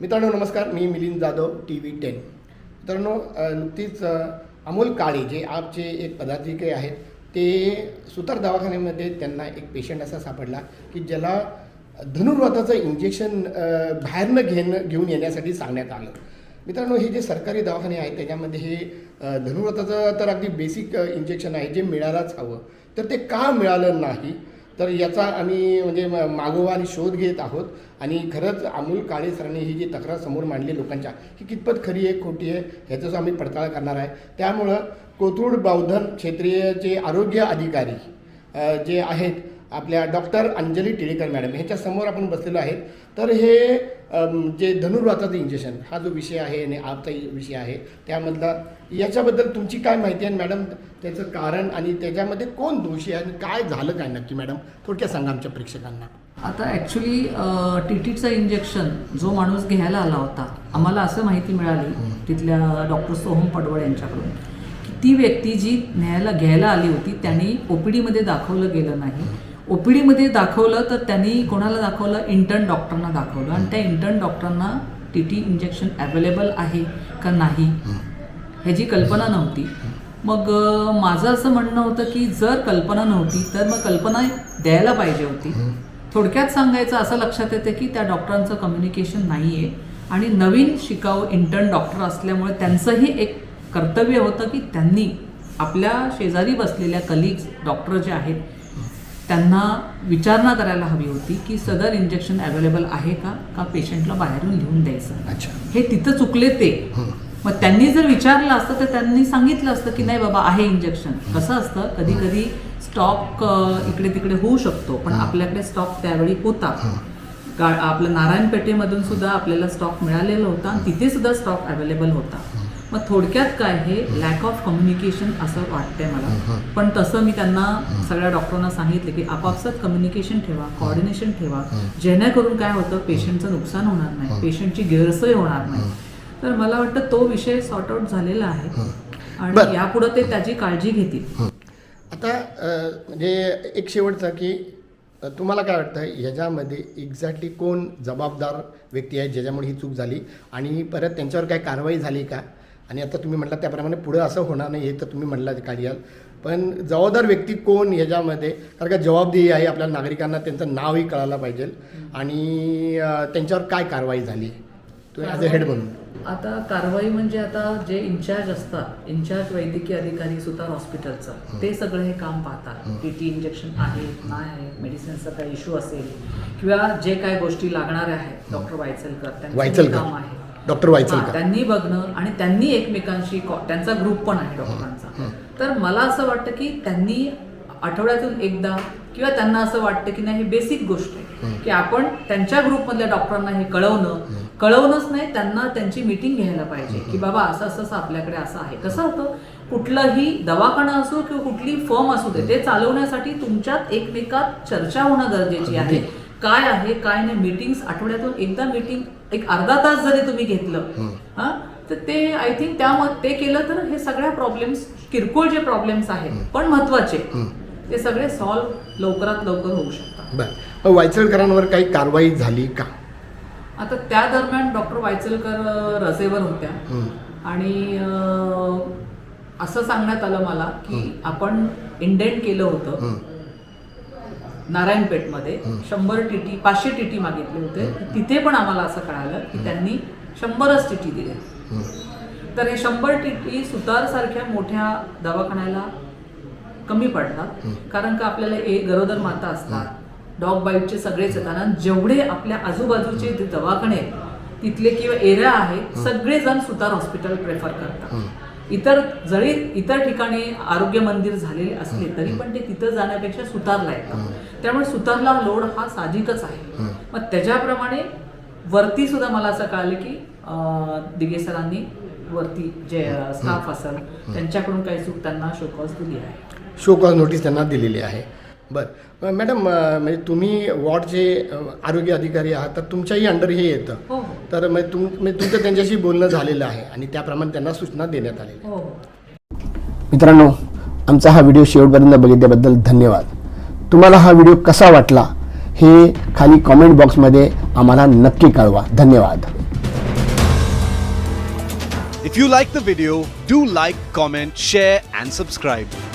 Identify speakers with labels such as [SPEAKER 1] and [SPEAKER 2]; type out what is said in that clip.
[SPEAKER 1] मित्रांनो नमस्कार. मी Milind Jadhav T V ten. मित्रांनो नुकतीच अमोल काळे जे आपचे एक पदाधिकारी आहेत ते सुतार दवाखान्यामध्ये त्यांना एक पेशंट असा सापडला की ज्याला धनुर्वाताचं इंजेक्शन बाहेरनं घेणं घेऊन येण्यासाठी सांगण्यात आलं. मित्रांनो हे जे सरकारी दवाखाने आहेत त्याच्यामध्ये हे धनुर्वाताचं तर अगदी बेसिक इंजेक्शन आहे जे मिळायलाच हवं. तर ते का मिळालं नाही? तर याचा आम्ही म्हणजे मागोवा आणि शोध घेत आहोत. आणि खरंच अमोल काळे सरांनी ही जी तक्रार समोर मांडली लोकांच्या ही कितपत खरी आहे खोटी आहे ह्याचं आम्ही पडताळ करणार आहे. त्यामुळं कोथरूड बौद्धन क्षेत्रीयचे आरोग्य अधिकारी जे आहेत आपल्या डॉक्टर अंजली टिळेकर मॅडम ह्याच्या समोर आपण बसलेलो आहेत. तर हे जे धनुर्वाताचं इंजेक्शन हा जो विषय आहे आणि आजचा विषय आहे त्यामधला याच्याबद्दल तुमची काय माहिती आहे? मॅडम त्याचं कारण आणि त्याच्यामध्ये कोण दोषी आहे? आणि काय झालं काय नक्की मॅडम? थोडक्यात सांगा आमच्या प्रेक्षकांना.
[SPEAKER 2] आता ॲक्च्युली टी टीचं इंजेक्शन जो माणूस घ्यायला आला होता आम्हाला असं माहिती मिळाली तिथल्या डॉक्टर सोहम पडवळ यांच्याकडून की ती व्यक्ती जी न्यायला घ्यायला आली होती त्यांनी ओ पी डीमध्ये दाखवलं गेलं नाही. ओ पी डीमध्ये दाखवलं तर त्यांनी कोणाला दाखवलं? इंटर्न डॉक्टरना दाखवलं. आणि त्या इंटर्न डॉक्टरना टी टी इंजेक्शन अवेलेबल आहे का नाही ह्याची कल्पना नव्हती. मग माझं असं म्हणणं होतं की जर कल्पना नव्हती तर मग कल्पना द्यायला पाहिजे होती. थोडक्यात सांगायचं असं लक्षात येते की त्या डॉक्टरांचं कम्युनिकेशन नाही आहे आणि नवीन शिकाऊ इंटर्न डॉक्टर असल्यामुळे त्यांचंही एक कर्तव्य होतं की त्यांनी आपल्या शेजारी बसलेल्या कलिग्स डॉक्टर जे आहेत त्यांना विचारणा करायला हवी होती की सदर इंजेक्शन अवेलेबल आहे का? का पेशंटला बाहेरून लिहून द्यायचं?
[SPEAKER 1] अच्छा.
[SPEAKER 2] हे तिथं चुकले ते. मग त्यांनी जर विचारलं असतं तर त्यांनी सांगितलं असतं की नाही बाबा आहे इंजेक्शन कसं असतं? कधी कधी स्टॉक इकडे तिकडे होऊ शकतो पण आपल्याकडे स्टॉक त्यावेळी होता. आपलं नारायणपेठेमधून सुद्धा आपल्याला स्टॉक मिळालेला होता आणि तिथे सुद्धा स्टॉक अवेलेबल होता. मग थोडक्यात काय हे लॅक ऑफ कम्युनिकेशन असं वाटतंय मला. पण तसं मी त्यांना सगळ्या डॉक्टरांना सांगितलं की आपापसात कम्युनिकेशन ठेवा कॉर्डिनेशन ठेवा. जेणेकरून काय होतं? पेशंटचं नुकसान होणार नाही. पेशंटची गैरसोय होणार नाही. तर मला वाटतं तो विषय सॉर्ट आउट झालेला आहे. आणि यापुढे ते त्याची काळजी घेतील.
[SPEAKER 1] आता म्हणजे एक शेवटचा की तुम्हाला काय वाटतं? ह्याच्यामध्ये एक्झॅक्टली कोण जबाबदार व्यक्ती आहे ज्याच्यामुळे ही चूक झाली? आणि परत त्यांच्यावर काय कारवाई झाली का? आणि आता तुम्ही म्हटलं त्याप्रमाणे पुढं असं होणार नाही हे तर तुम्ही म्हटलं काढाल पण जबाबदार व्यक्ती कोण ह्याच्यामध्ये कारण का जबाबदेही आहे आपल्या नागरिकांना त्यांचं नावही कळायला पाहिजे. आणि त्यांच्यावर काय कारवाई झाली? ॲज अ हेड म्हणून.
[SPEAKER 2] आता कारवाई म्हणजे आता जे इन्चार्ज असतात इन्चार्ज वैद्यकीय अधिकारी सुतार हॉस्पिटलचं ते सगळं हे काम पाहतात. टी टी इंजेक्शन आहे नाही आहे मेडिसिनचा काही इश्यू असेल किंवा जे काय गोष्टी लागणाऱ्या आहेत डॉक्टर वायचलकर त्यांचं. काम आहे.
[SPEAKER 1] डॉक्टर वायचलकर.
[SPEAKER 2] त्यांनी बघणं आणि त्यांनी एकमेकांशी त्यांचा ग्रुप पण आहे डॉक्टरांचा. तर मला असं वाटतं की त्यांनी आठवड्यातून एकदा किंवा त्यांना असं वाटतं की नाही हे बेसिक गोष्ट आहे. की आपण त्यांच्या ग्रुपमधल्या डॉक्टरांना हे कळवणं कळवणंच नाही त्यांना त्यांची मीटिंग घ्यायला पाहिजे की बाबा असं असं असं आपल्याकडे असं आहे. कसं होतं? कुठलंही दवाखाना असो किंवा कुठली फर्म असू दे ते चालवण्यासाठी तुमच्यात एकमेकात चर्चा होणं गरजेची आहे. काय आहे काय नाही मीटिंग्स आठवड्यातून एकदा मीटिंग एक अर्धा तास जरी तुम्ही घेतलं हा तर ते आय थिंक त्या ते केलं तर हे सगळ्या प्रॉब्लेम्स किरकोळ जे प्रॉब्लेम्स आहेत पण महत्त्वाचे ते सगळे सॉल्व्ह लवकरात लवकर होऊ शकतात.
[SPEAKER 1] वायचलकरांवर काही कारवाई झाली का?
[SPEAKER 2] आता त्या दरम्यान डॉक्टर वायचलकर रजेवर होत्या. आणि असं सांगण्यात आलं मला की आपण इंडेंट केलं होतं. नारायणपेठमध्ये शंभर टीटी पाचशे टीटी मागितले होते. तिथे पण आम्हाला असं कळालं की त्यांनी शंभरच टीटी दिल्या. तर हे शंभर टीटी सुतार सारख्या मोठ्या दवाखान्याला कमी पडतात. कारण का आपल्याला एक गरोदर माता असतात. डॉग बाईटचे सगळेच येतात. आणि जेवढे आपल्या आजूबाजूचे दवाखाने तिथले किंवा एरिया आहेत सगळेजण सुतार हॉस्पिटल प्रेफर करतात. इतर जरी इतर ठिकाणी आरोग्य मंदिर झालेले असले तरी पण ते तिथं जाण्यापेक्षा सुतारला येतात त्यामुळे सुतारला लोड हा साहजिकच आहे. मग त्याच्याप्रमाणे वरती सुद्धा मला असं कळालं की दिघे सरांनी वरती जे स्टाफ असेल त्यांच्याकडून काही चूक त्यांना शोकॉज दिली आहे.
[SPEAKER 1] शो कॉज नोटीस त्यांना दिलेली आहे. बरं. मॅडम म्हणजे तुम्ही वॉर्डचे आरोग्य अधिकारी आहात तर तुमच्याही अंडर हे येतं.
[SPEAKER 2] हो.
[SPEAKER 1] तर मी तुम मी तुमचं त्यांच्याशी बोलणं झालेलं आहे आणि त्याप्रमाणे त्यांना सूचना देण्यात आलेल्या
[SPEAKER 2] हो.
[SPEAKER 1] मित्रांनो आमचा हा व्हिडिओ शेवटपर्यंत बघितल्याबद्दल धन्यवाद. तुम्हाला हा व्हिडिओ कसा वाटला हे खाली कॉमेंट बॉक्समध्ये आम्हाला नक्की कळवा. धन्यवाद.
[SPEAKER 3] If you like the video, do like, comment, share, and subscribe.